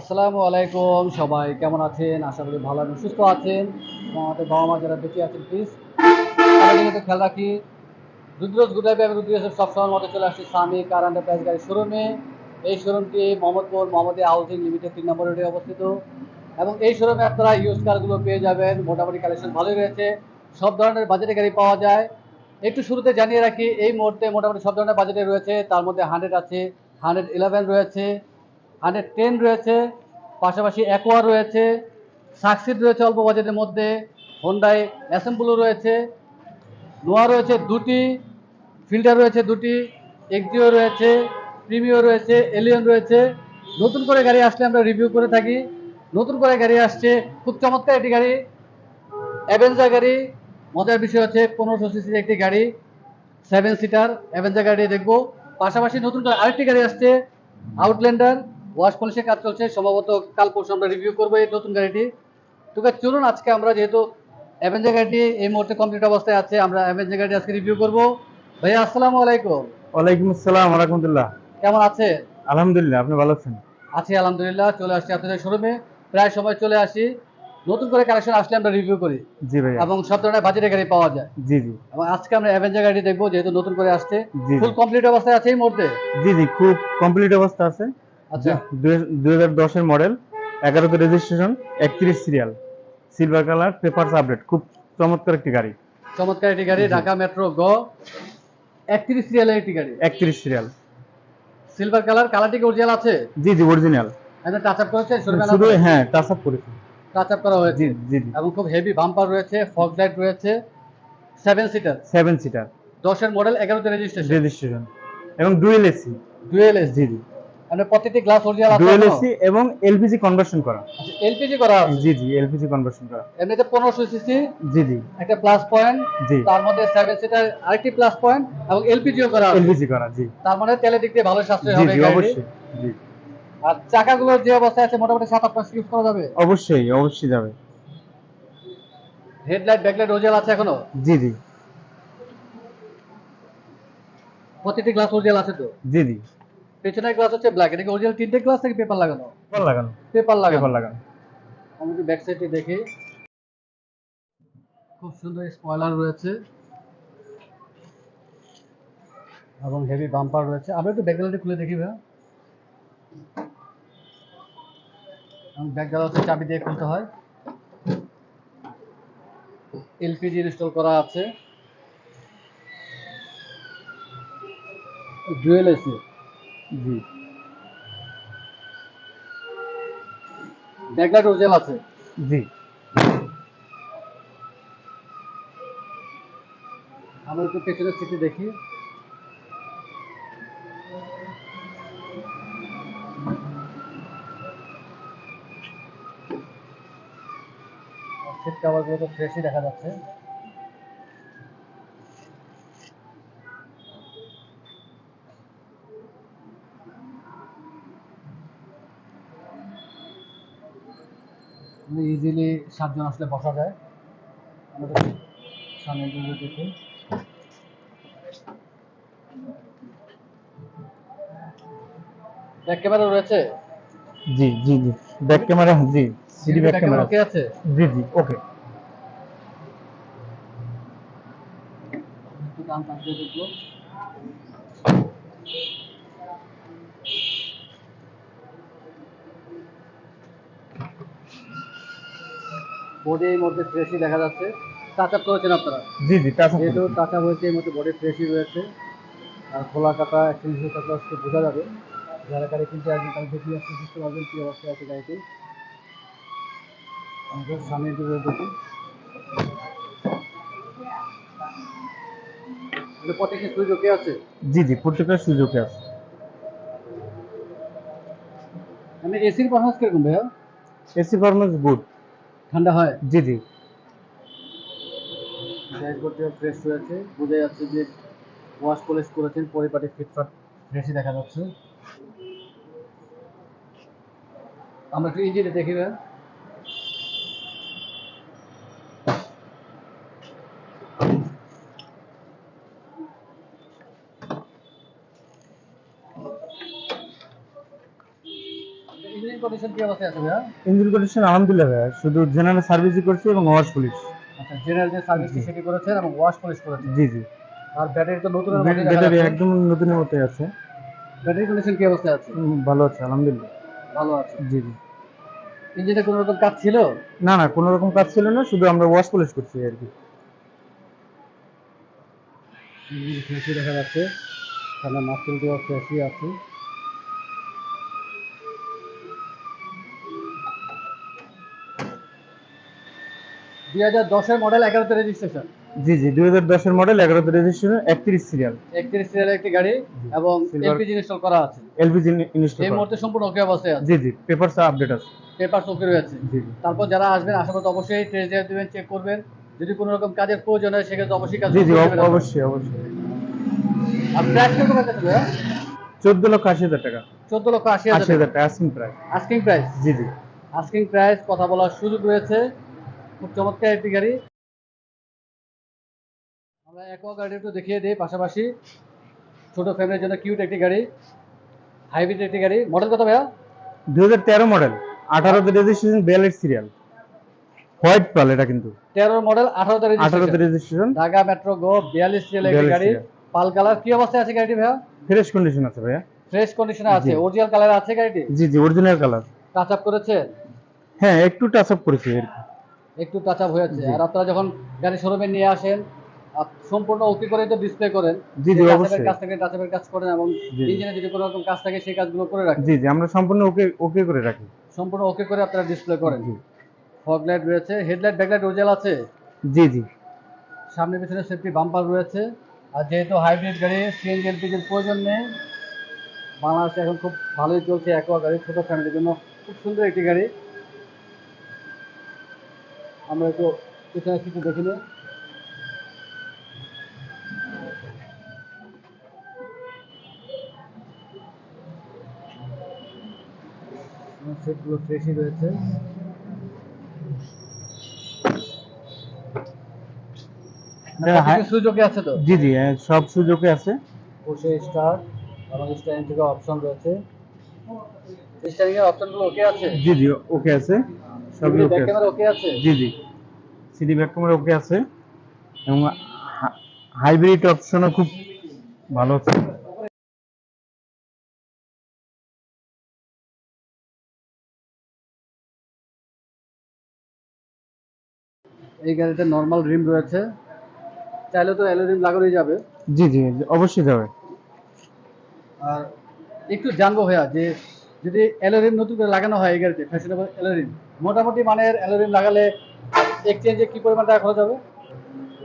আসসালামু আলাইকুম সবাই, কেমন আছেন? আশা করি ভালো এবং সুস্থ আছেন। আমাদের বাবা মা যারা বেঁচে আছেন প্লিজ তাদের খেয়াল রাখি। রুদ্রজ গুডাইবে এবং রুদ্র সবসময় মতো চলে আসছে স্বামী কার এন্টারপ্রাইজ গাড়ি শোরুমে। এই শোরুমটি মোহাম্মদপুর মোহাম্মদিয়া হাউজিং লিমিটেড তিন নম্বর রোডে অবস্থিত। এবং এই শোরুমে আপনারা ইউজ কারগুলো পেয়ে যাবেন। মোটামুটি কালেকশন ভালোই রয়েছে। সব ধরনের বাজেটে গাড়ি পাওয়া যায়। একটু শুরুতে জানিয়ে রাখি, এই মুহূর্তে মোটামুটি সব ধরনের বাজেটে রয়েছে। তার মধ্যে হান্ড্রেড আছে হান্ড্রেড ইলেভেন রয়েছে। হান্ড্রেড টেন রয়েছে, পাশাপাশি অ্যাকোয়া রয়েছে সাকসিড রয়েছে অল্প বাজেটের মধ্যে হোন্ডাই অ্যাসেম্বলও রয়েছে নোয়া রয়েছে দুটি ফিল্টার রয়েছে দুটি এক্সিও রয়েছে প্রিমিও রয়েছে এলিয়ন রয়েছে। নতুন করে গাড়ি আসলে আমরা রিভিউ করে থাকি। নতুন করে গাড়ি আসছে, খুব চমৎকার একটি গাড়ি অ্যাভেঞ্জার গাড়ি। মজার বিষয় হচ্ছে পনেরোশো সিসির একটি গাড়ি সেভেন সিটার অ্যাভেঞ্জার গাড়ি দেখব। পাশাপাশি নতুন করে আরেকটি গাড়ি আসছে আউটল্যান্ডার ওয়াশ পলিশের কাজ চলছে। সম্ভবত কাল পরশু আমরা রিভিউ করব এই নতুন গাড়িটি। তো চলুন আজকে আমরা যেহেতু অ্যাভেঞ্জার গাড়িটি এই মুহূর্তে কমপ্লিট অবস্থায় আছে আমরা অ্যাভেঞ্জার গাড়ি আজকে রিভিউ করব। ভাইয়া আসসালামু আলাইকুম। ওয়ালাইকুম আসসালাম রহমতুল্লাহ কেমন আছে আলহামদুলিল্লাহ আপনি ভালো আছেন? আছি আলহামদুলিল্লাহ চলে আসছি আপনাদের শোরুমে প্রায় সময় চলে আসি। নতুন করে কালেকশন আসলে আমরা রিভিউ করি। জি ভাই এবং সব ধরনের বাজেটের গাড়ি পাওয়া যায়। জি জি। এবং আজকে আমরা অ্যাভেঞ্জার গাড়ি দেখব যেহেতু নতুন করে আসছে। ফুল কমপ্লিট অবস্থায় আছে এই মুহূর্তে? জি জি খুব কমপ্লিট অবস্থা আছে। আচ্ছা। দুই হাজার দশের মডেল এগারোতে রেজিস্ট্রেশন একত্রিশ serial silver colour papers update খুব চমৎকার একটি গাড়ি। চমৎকার একটি গাড়ি ঢাকা মেট্রো গ একত্রিশ সিরিয়ালের একটি গাড়ি। একত্রিশ সিরিয়াল সিলভার কালার কালারটি অরিজিনাল আছে? জি জি অরিজিনাল একদম টাচ আপ করেছে শুধু হ্যাঁ টাচ আপ করেছি। টাচ আপ করা হয়েছে। জি জি জি। এবং খুব হেভি বাম্পার রয়েছে ফগ লাইট রয়েছে সেভেন সিটার সেভেন সিটার দশের মডেল এগারোতে রেজিস্ট্রেশন রেজিস্ট্রেশন এবং ডুয়েল এসি ডুয়েল এস জি জি। মানে প্রত্যেকটি গ্লাস অরিজিনাল আছে ডুয়েল এসি এবং এলপিজি কনভার্সন করা। এলপিজি করা জি জি এলপিজি কনভার্সন করা। এমনিতে পনেরোশো সিসি জি জি। একটা প্লাস পয়েন্ট জি। তার মধ্যে সেভেন সিটার আরেকটি প্লাস পয়েন্ট এবং এলপিজিও করা এলপিজি করা জি। তার মানে তেলের দিক দিয়ে ভালো সাশ্রয় হবে জি অবশ্যই জি। আর চাকাগুলো যে অবস্থায় আছে মোটামুটি সাত আট মাস ইউজ করা যাবে? অবশ্যই অবশ্যই যাবে। হেডলাইট ব্যাকলাইট অরিজিনাল আছে এখনও? জি জি। প্রতিটি গ্লাস অরিজিনাল আছে তো? জি জি। পেছনের গ্লাস হচ্ছে ব্ল্যাক এটা কি অরিজিনাল তিনটে গ্লাস থেকে পেপার লাগানো। পেপার লাগানো। পেপার লাগানো। পেপার লাগানো। আমি একটু ব্যাক সাইডে দেখি। খুব সুন্দর স্পয়লার রয়েছে। এবং হেভি বাম্পার রয়েছে। আমরা একটু ব্যাকগ্রাউন্ডে খুলে দেখি ভাই ব্যাকগ্রাউন্ড চাবি দিয়ে খুলতে হয়। এলপিজি ইনস্টল করা আছে। ডুয়েল এসি জি। ব্যাকলাইট অরিজিনাল আছে। জি। আমরা একটু পেছনের সিটে দেখি। সিট কাভারগুলো তো ফ্রেশই দেখা যাচ্ছে। ইজিলি সাতজন আসলে বসা যায়। আমাদের সামনে দিকে ব্যাক ক্যামেরা রয়েছে? জি জি জি। ব্যাক ক্যামেরা জি সিডি ব্যাক ক্যামেরা ওকে আছে? জি জি ওকে। একটু দাম বডির মধ্যে ফ্রেশই দেখা যাচ্ছে। টাচ আপ করেছেন আপনারা? জি জি টাচ যেহেতু টাচ আপ হয়েছে এর মধ্যে বডি ফ্রেশই রয়েছে। আর খোলা কাটা একচল্লিশ কাটা আসতে বোঝা যাবে। যারা গাড়ি কিনতে আসবেন তারা দেখে আসতে বুঝতে পারবেন কী অবস্থায় আছে গাড়িটি আমাদের সামনে দিকে দেখি এটা প্রত্যেকটি আছে? জি জি প্রত্যেকটা সুযোগে আছে। মানে এসির পারফরমেন্স কীরকম ভাইয়া? এসি পারফরমেন্স গুড ঠান্ডা হয়? জি জি। ফ্রেশ ফ্রেশ রয়েছে। বোঝা যাচ্ছে যে ওয়াশ পলিশ করেছেন পরিপাটি ফিটফাট ফ্রেশই দেখা যাচ্ছে। আমরা একটু ইঞ্জিনে দেখি ভাইয়া ইঞ্জিন কন্ডিশন কি অবস্থায় আছে ভাইয়া? ইঞ্জিন কন্ডিশন আলহামদুলিল্লাহ ভাইয়া। শুধু জেনারেল সার্ভিসই করছি এবং ওয়াশ পুলিশ আচ্ছা জেনারেল যে সার্ভিসটি সেটি করেছেন এবং ওয়াশ পলিশ করেছেন জি জি। আর ব্যাটারি তো মধ্যে ব্যাটারি একদম নতুনের মতোই আছে। ব্যাটারি কন্ডিশন কি অবস্থায় আছে? ভালো আছে আলহামদুলিল্লাহ। ভালো আছে। জি জি। ইঞ্জিনে কোনো রকম কাজ ছিল? না না কোনো রকম কাজ ছিল না শুধু আমরা ওয়াশ পলিশ করছি আর কি। ইঞ্জিন ফ্রেশই দেখা যাচ্ছে। ফ্রেশই আছে। দুই হাজার দশের মডেল এগারোতে রেজিস্ট্রেশন জি জি দুই হাজার দশের মডেল এগারোতে রেজিস্ট্রেশন একত্রিশ সিরিয়াল একত্রিশ সিরিয়ালের একটি গাড়ি এবং এলপিজি ইনস্টল করা আছে। এলপিজি ইনস্টল এই মুহূর্তে সম্পূর্ণ ওকে অবস্থায় আছে। জি জি পেপারস আপডেট আছে। পেপার ওকে রয়েছে। জি তারপর যারা আসবেন আশা করতে অবশ্যই টেস্ট ড্রাইভ দেবেন চেক করবেন। যদি কোনো রকম কাজের প্রয়োজন হয় সেক্ষেত্রে অবশ্যই কাজ জি জি হবে। অবশ্যই অবশ্যই। আর প্রাইস আছে ভাইয়া চোদ্দ লক্ষ আশি হাজার টাকা। চোদ্দ লক্ষ আশি হাজার টাকা। আসিং প্রায় আস্কিং প্রাইস জি জি। আস্কিং প্রাইস কথা বলার সুযোগ রয়েছে। খুব চমৎকার একটি গাড়ি। আমরা একোয়া গাড়ি একটু দেখিয়ে দিই পাশাপাশি। ছোট ফ্যামিলির জন্য কিউট একটি গাড়ি হাইব্রিড একটি গাড়ি। মডেল কত ভাইয়া? দুই হাজার তেরো মডেল আঠারোতে রেজিস্ট্রেশন বিয়াল্লিশ সিরিয়াল হোয়াইট পাল এটা কিন্তু। মডেল আঠারোতে আঠারোতে রেজিস্ট্রেশন ঢাকা মেট্রো গো বিয়াল্লিশ সিএল একটি গাড়ি। পাল কালার কি অবস্থায় আছে গাড়িটি ভাইয়া? ফ্রেশ কন্ডিশন আছে ভাইয়া। ফ্রেশ কন্ডিশনে আছে। অরিজিনাল কালার আছে গাড়িটি? জি জি অরিজিনাল কালার টাচ আপ করেছে? হ্যাঁ একটু টাচ আপ করেছি আর কি একটু টাচ আপ হয়েছে। আর আপনারা যখন গাড়ি শোরুমে নিয়ে আসেন সম্পূর্ণ ওকে করে তো ডিসপ্লে করেন। জি, জি, অবশ্যই। কাজ থেকে টাচ আপের কাজ করেন এবং। ইঞ্জিনে যদি কোনো রকম কাজ থাকে সেই কাজগুলো করে রাখেন। জি জি আমরা সম্পূর্ণ ওকে ওকে করে রাখি। সম্পূর্ণ ওকে করে আপনারা ডিসপ্লে করেন। জি। ফগ লাইট রয়েছে হেডলাইট ব্যাকলাইট ওজেল আছে? জি জি। সামনে পিছনে সেফটি বাম্পার রয়েছে। আর যেহেতু হাইব্রিড গাড়ি সিএনজি এলপিজির প্রয়োজন নেই। বাংলাদেশে এখন খুব ভালোই চলছে একোয়া গাড়ি ছোট ফ্যামিলির জন্য খুব সুন্দর একটি গাড়ি। আমরা একটু পিছনে কিছু দেখি। সিটগুলো ফ্রেশই রয়েছে। সুযোগে আছে তো? জি জি হ্যাঁ, সব সুযোগে আছে। বসে এবং স্ট্যান্ড থেকে অপশন রয়েছে। স্টারিং এর অপশনগুলো ওকে আছে? জি জি ওকে আছে। সবই ওকে আছে? জি জি। সিডি ব্যাক ক্যামেরা ওকে আছে। এবং হাইব্রিড অপশনও খুব ভালো আছে। এই গাড়িতে নর্মাল রিম রয়েছে। চাইলে তো অ্যালো রিম লাগানোই যাবে। জি জি অবশ্যই যাবে। আর একটু জানব ভাইয়া যে যদি রিম নতুন করে লাগানো হয় এই গাড়িতে ফ্যাশনেবল রিম মোটামুটি মানের রিম লাগালে এক্সচেঞ্জে কি পরিমাণ টাকা খরচ হবে?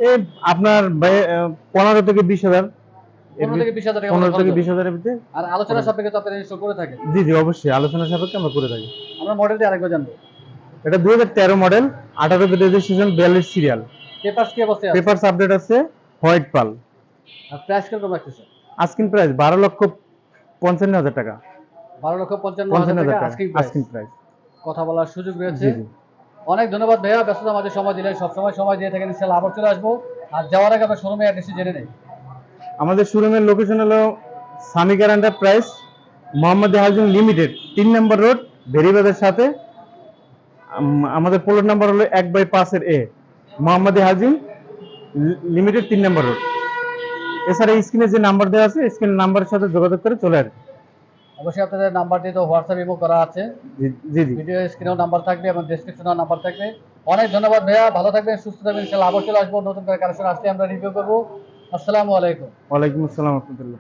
এই আপনার পনেরো থেকে বিশ হাজার। পনেরো থেকে বিশ হাজার টাকা মতো পনেরো খরচ থেকে হবে। বিশ হাজারের ভিতরে। আর আলোচনা সাপেক্ষে তো আপনারা ইনস্টল করে থাকেন। জি জি অবশ্যই। আলোচনা সাপেক্ষে আমরা করে থাকি। আমরা মডেলটি আরেকবার জানব। এটা দুই হাজার তেরো মডেল রেজিস্ট্রেশন বিয়াল্লিশ সিরিয়াল পেপার্স কি অবস্থায় আছে? পেপারস আপডেট আছে হোয়াইট পাল আর প্রাইস কীরকম রাখতেছে? আস্কিং প্রাইস বারো লক্ষ পঞ্চান্ন হাজার টাকা। বারো লক্ষ পঞ্চান্ন হাজার আস্কিং প্রাইস কথা বলার সুযোগ রয়েছে। অনেক ধন্যবাদ ভাইয়া ব্যস্ততা মাঝে সময় দিলেন। সবসময় সময় দিয়ে থাকেন ইনশাল্লাহ আবার চলে আসব। আর যাওয়ার আগে আমরা শোরুমে অ্যাড্রেসটি জেনে নেই। আমাদের শোরুমের লোকেশন হলো Samikar enterprise Mohammad housing limited তিন নম্বর রোড ভেরিবাদের সাথে। আমাদের প্লট নাম্বার হলো এক বাই পাঁচের এ। মোহাম্মদ হাউজিং লিমিটেড তিন নম্বর রোড। এছাড়া স্ক্রিনে যে নাম্বার দেওয়া আছে স্ক্রিন নাম্বারের সাথে যোগাযোগ করে চলে আসবে। অবশ্যই আপনাদের নাম্বারটি তো হোয়াটসঅ্যাপ ইমো করা আছে। জি- জি ভিডিও স্ক্রিনেও নাম্বার থাকবে এবং ডেসক্রিপশনেও নাম্বার থাকবে। অনেক ধন্যবাদ ভাইয়া ভালো থাকবেন সুস্থ থাকবেন ইনশাআল্লাহ আবার চলে আসব নতুন করে কালেকশন আসলে আমরা রিভিউ করব। আসসালামু আলাইকুম। ওয়ালাইকুম আসসালাম রহমতুল্লাহ।